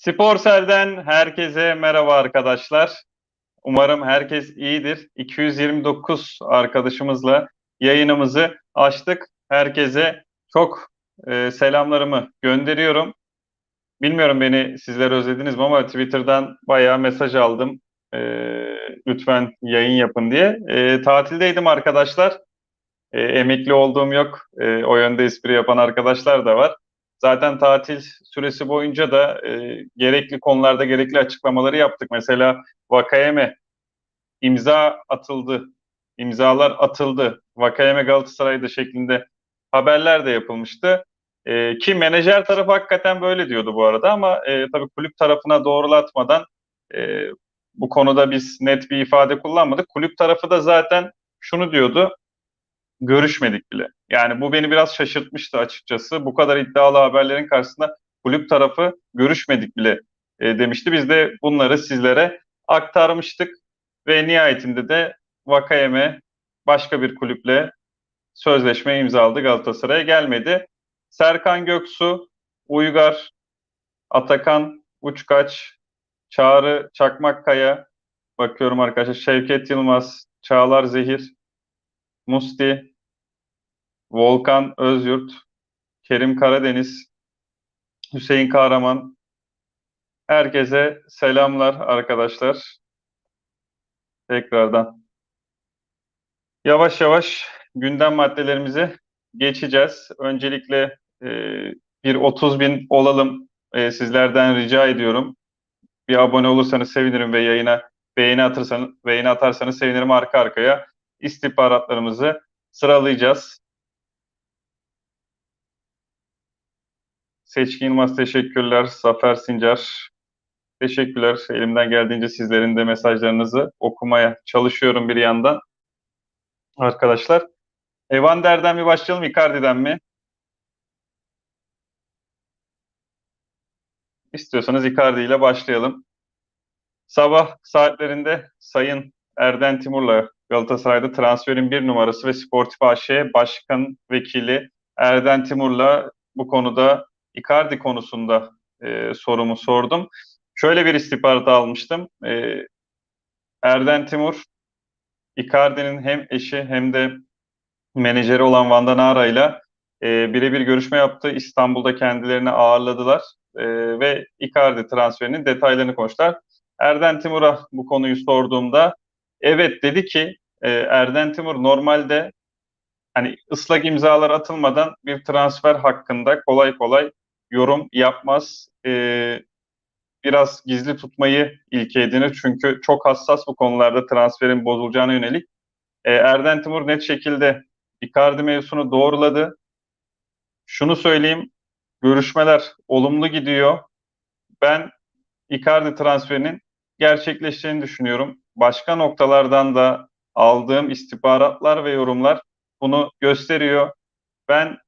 Sporsel'den herkese merhaba arkadaşlar. Umarım herkes iyidir. 229 arkadaşımızla yayınımızı açtık. Herkese çok e, selamlarımı gönderiyorum. Bilmiyorum beni sizler özlediniz mi ama Twitter'dan bayağı mesaj aldım. E, lütfen yayın yapın diye. E, tatildeydim arkadaşlar. E, emekli olduğum yok. E, o yönde espri yapan arkadaşlar da var. Zaten tatil süresi boyunca da e, gerekli konularda gerekli açıklamaları yaptık. Mesela Vakayeme imza atıldı, imzalar atıldı. Vakayeme Galatasaray'da şeklinde haberler de yapılmıştı. E, ki menajer tarafı hakikaten böyle diyordu bu arada ama e, tabii kulüp tarafına doğrulatmadan e, bu konuda biz net bir ifade kullanmadık. Kulüp tarafı da zaten şunu diyordu görüşmedik bile. Yani bu beni biraz şaşırtmıştı açıkçası. Bu kadar iddialı haberlerin karşısında kulüp tarafı görüşmedik bile e, demişti. Biz de bunları sizlere aktarmıştık ve nihayetinde de Vakayeme başka bir kulüple sözleşme imzaladı Galatasaray'a gelmedi. Serkan Göksu, Uygar, Atakan Uçkaç, Çağrı Çakmakkaya, bakıyorum arkadaşlar Şevket Yılmaz, Çağlar Zehir, Musti, Volkan Özyurt, Kerim Karadeniz, Hüseyin Kahraman. Herkese selamlar arkadaşlar. Tekrardan. Yavaş yavaş gündem maddelerimize geçeceğiz. Öncelikle e, bir 30 bin olalım e, sizlerden rica ediyorum. Bir abone olursanız sevinirim ve yayına beğeni atarsanız, beğeni atarsanız sevinirim arka arkaya istihbaratlarımızı sıralayacağız. Seçkin Yılmaz teşekkürler. Zafer Sincar teşekkürler. Elimden geldiğince sizlerin de mesajlarınızı okumaya çalışıyorum bir yandan. Arkadaşlar. Evander'den mi başlayalım, Icardi'den mi? İstiyorsanız Icardi ile başlayalım. Sabah saatlerinde Sayın Erden Timur'la Galatasaray'da transferin bir numarası ve Sportif AŞ Başkan Vekili Erden Timur'la bu konuda Icardi konusunda e, sorumu sordum. Şöyle bir istihbarat almıştım. E, Erden Timur, Icardi'nin hem eşi hem de menajeri olan Vanda Nara ile e, birebir görüşme yaptı. İstanbul'da kendilerini ağırladılar e, ve Icardi transferinin detaylarını konuştular. Erden Timur'a bu konuyu sorduğumda evet dedi ki e, Erden Timur normalde hani ıslak imzalar atılmadan bir transfer hakkında kolay kolay yorum yapmaz. E, biraz gizli tutmayı ilke edinir. Çünkü çok hassas bu konularda transferin bozulacağına yönelik. E, Erden Timur net şekilde Icardi mevzusunu doğruladı. Şunu söyleyeyim, görüşmeler olumlu gidiyor. Ben Icardi transferinin gerçekleşeceğini düşünüyorum. Başka noktalardan da aldığım istihbaratlar ve yorumlar bunu gösteriyor. Ben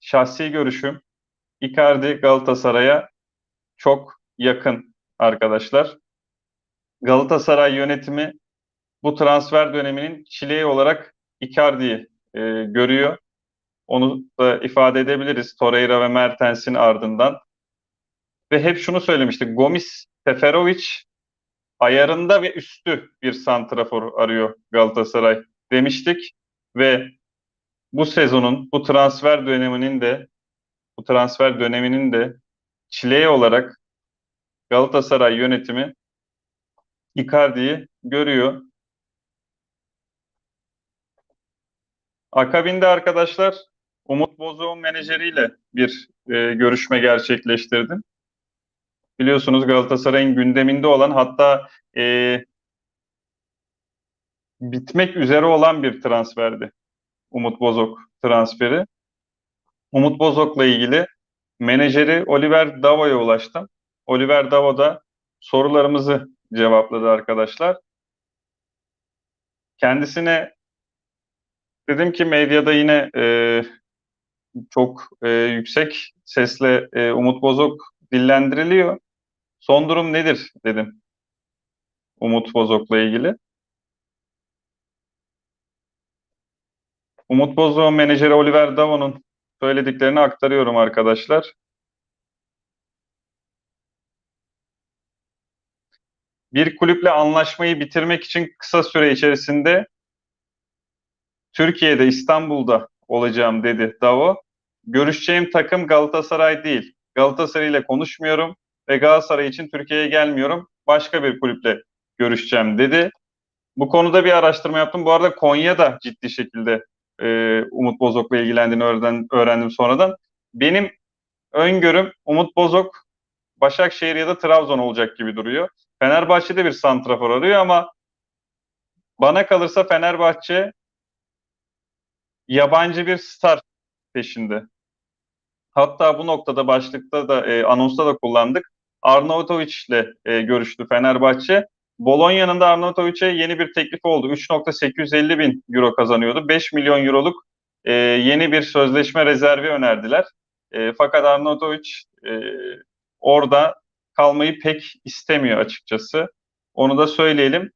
şahsi görüşüm Icardi Galatasaray'a çok yakın arkadaşlar. Galatasaray yönetimi bu transfer döneminin çileği olarak Icardi'yi e, görüyor. Onu da ifade edebiliriz Torreira ve Mertens'in ardından. Ve hep şunu söylemiştik. Gomis, Seferovic ayarında ve üstü bir santrafor arıyor Galatasaray demiştik. Ve bu sezonun, bu transfer döneminin de bu transfer döneminin de çileği olarak Galatasaray yönetimi Icardi'yi görüyor. Akabinde arkadaşlar Umut Bozok'un menajeriyle bir e, görüşme gerçekleştirdim. Biliyorsunuz Galatasaray'ın gündeminde olan hatta e, bitmek üzere olan bir transferdi. Umut Bozok transferi. Umut Bozok'la ilgili menajeri Oliver Davo'ya ulaştım. Oliver Davo da sorularımızı cevapladı arkadaşlar. Kendisine dedim ki medyada yine e, çok e, yüksek sesle e, Umut Bozok dillendiriliyor. Son durum nedir dedim Umut Bozok'la ilgili. Umut Bozok'un menajeri Oliver Davo'nun söylediklerini aktarıyorum arkadaşlar. bir kulüple anlaşmayı bitirmek için kısa süre içerisinde Türkiye'de, İstanbul'da olacağım dedi Davo. Görüşeceğim takım Galatasaray değil. Galatasaray ile konuşmuyorum ve Galatasaray için Türkiye'ye gelmiyorum. Başka bir kulüple görüşeceğim dedi. Bu konuda bir araştırma yaptım. Bu arada Konya da ciddi şekilde e, Umut Bozok'la ilgilendiğini öğrendim, öğrendim sonradan. Benim öngörüm Umut Bozok Başakşehir ya da Trabzon olacak gibi duruyor. Fenerbahçe'de bir santrafor arıyor ama bana kalırsa Fenerbahçe yabancı bir star peşinde. Hatta bu noktada başlıkta da e, anonsta da kullandık. Arnautovic ile e, görüştü Fenerbahçe. Bolonya'nın da Arnautovic'e yeni bir teklif oldu. 3.850 bin euro kazanıyordu. 5 milyon euroluk e, yeni bir sözleşme rezervi önerdiler. E, fakat Arnautovic e, orada kalmayı pek istemiyor açıkçası. Onu da söyleyelim.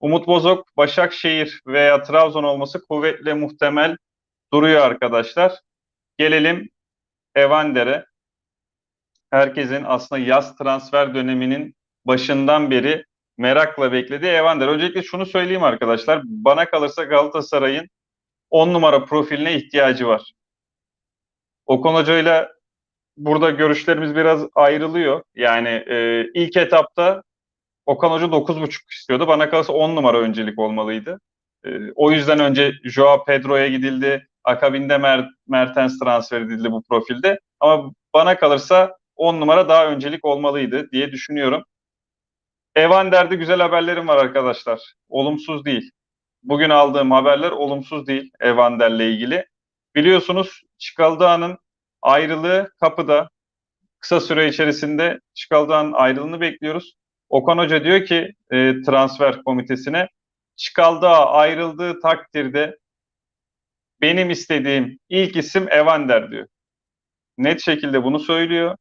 Umut Bozok, Başakşehir veya Trabzon olması kuvvetle muhtemel duruyor arkadaşlar. Gelelim Evander'e. Herkesin aslında yaz transfer döneminin başından beri merakla beklediği Evander. Öncelikle şunu söyleyeyim arkadaşlar. Bana kalırsa Galatasaray'ın 10 numara profiline ihtiyacı var. Okan Hoca ile burada görüşlerimiz biraz ayrılıyor. Yani e, ilk etapta Okan Hoca 9.5 istiyordu. Bana kalırsa 10 numara öncelik olmalıydı. E, o yüzden önce Joao Pedro'ya gidildi. Akabinde Mer Mertens transfer edildi bu profilde. Ama bana kalırsa 10 numara daha öncelik olmalıydı diye düşünüyorum. Evander'de güzel haberlerim var arkadaşlar. Olumsuz değil. Bugün aldığım haberler olumsuz değil Evander'le ilgili. Biliyorsunuz Çikaldağ'ın ayrılığı kapıda. Kısa süre içerisinde Çikaldağ'ın ayrılığını bekliyoruz. Okan Hoca diyor ki e, transfer komitesine Çikaldağ ayrıldığı takdirde benim istediğim ilk isim Evander diyor. Net şekilde bunu söylüyor.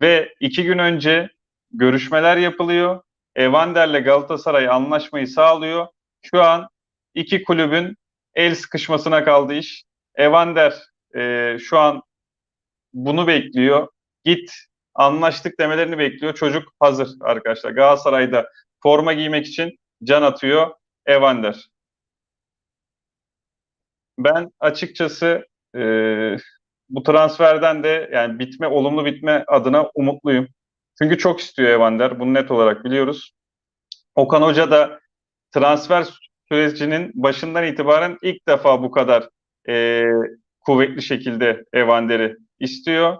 Ve iki gün önce görüşmeler yapılıyor. Evander'le Galatasaray anlaşmayı sağlıyor. Şu an iki kulübün el sıkışmasına kaldı iş. Evander e, şu an bunu bekliyor. Git anlaştık demelerini bekliyor. Çocuk hazır arkadaşlar. Galatasaray'da forma giymek için can atıyor Evander. Ben açıkçası e, bu transferden de yani bitme olumlu bitme adına umutluyum. Çünkü çok istiyor Evander. Bunu net olarak biliyoruz. Okan Hoca da transfer sürecinin başından itibaren ilk defa bu kadar e, kuvvetli şekilde Evander'i istiyor.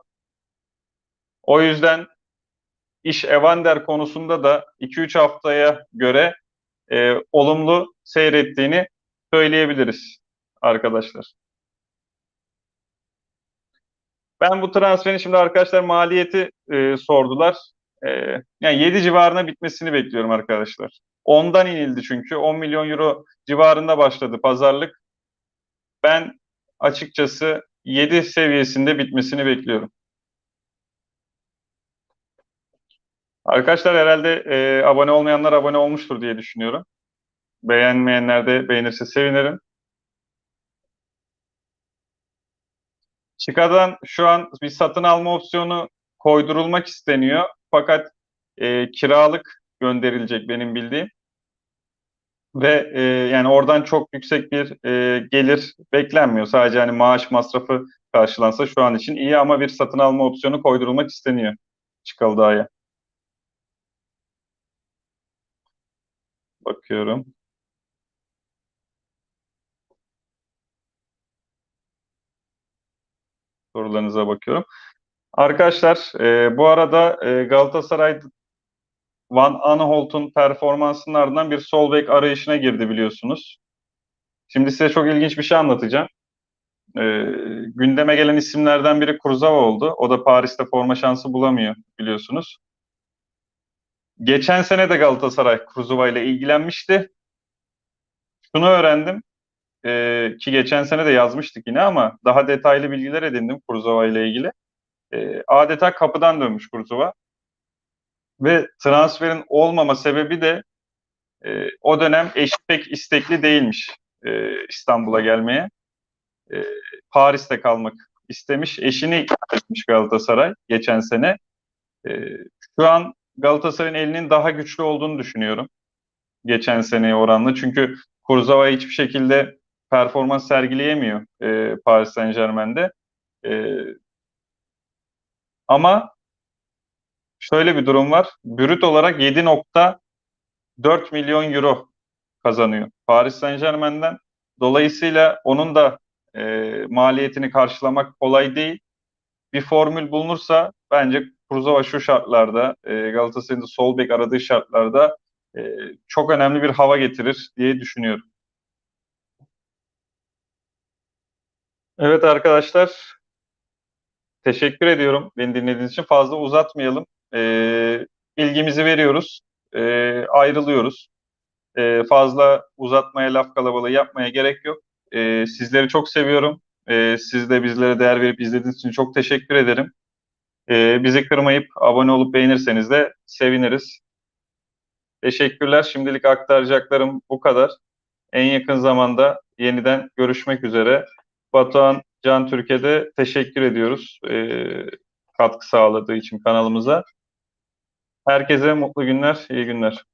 O yüzden iş Evander konusunda da 2-3 haftaya göre e, olumlu seyrettiğini söyleyebiliriz arkadaşlar. Ben bu transferin şimdi arkadaşlar maliyeti e, sordular. E, yani 7 civarına bitmesini bekliyorum arkadaşlar. 10'dan inildi çünkü. 10 milyon euro civarında başladı pazarlık. Ben açıkçası 7 seviyesinde bitmesini bekliyorum. Arkadaşlar herhalde e, abone olmayanlar abone olmuştur diye düşünüyorum. Beğenmeyenler de beğenirse sevinirim. Çıkadan şu an bir satın alma opsiyonu koydurulmak isteniyor. Fakat e, kiralık gönderilecek benim bildiğim. Ve e, yani oradan çok yüksek bir e, gelir beklenmiyor. Sadece hani maaş masrafı karşılansa şu an için iyi ama bir satın alma opsiyonu koydurulmak isteniyor Çıkalıdağ'a. Bakıyorum. Sorularınıza bakıyorum. Arkadaşlar e, bu arada e, Galatasaray Van Aanholt'un performansının ardından bir sol bek arayışına girdi biliyorsunuz. Şimdi size çok ilginç bir şey anlatacağım. E, gündeme gelen isimlerden biri Kurzawa oldu. O da Paris'te forma şansı bulamıyor biliyorsunuz. Geçen sene de Galatasaray Kurzawa ile ilgilenmişti. Şunu öğrendim e, ki geçen sene de yazmıştık yine ama daha detaylı bilgiler edindim Kurzawa ile ilgili. E, adeta kapıdan dönmüş Kurzawa. Ve transferin olmama sebebi de e, o dönem eşi pek istekli değilmiş e, İstanbul'a gelmeye. E, Paris'te kalmak istemiş. Eşini ikna Galatasaray geçen sene. E, şu an Galatasaray'ın elinin daha güçlü olduğunu düşünüyorum. Geçen seneye oranla. Çünkü Kurzawa hiçbir şekilde performans sergileyemiyor e, Paris Saint-Germain'de. E, ama şöyle bir durum var. Brüt olarak 7.4 milyon euro kazanıyor Paris Saint-Germain'den. Dolayısıyla onun da e, maliyetini karşılamak kolay değil. Bir formül bulunursa bence Kurzawa şu şartlarda e, Galatasaray'ın sol bek aradığı şartlarda e, çok önemli bir hava getirir diye düşünüyorum. Evet arkadaşlar teşekkür ediyorum beni dinlediğiniz için. Fazla uzatmayalım. E, bilgimizi veriyoruz. E, ayrılıyoruz. E, fazla uzatmaya, laf kalabalığı yapmaya gerek yok. E, sizleri çok seviyorum. E, siz de bizlere değer verip izlediğiniz için çok teşekkür ederim. E, bizi kırmayıp abone olup beğenirseniz de seviniriz. Teşekkürler. Şimdilik aktaracaklarım bu kadar. En yakın zamanda yeniden görüşmek üzere. Batuhan Can Türkiye'de teşekkür ediyoruz e, katkı sağladığı için kanalımıza. Herkese mutlu günler, iyi günler.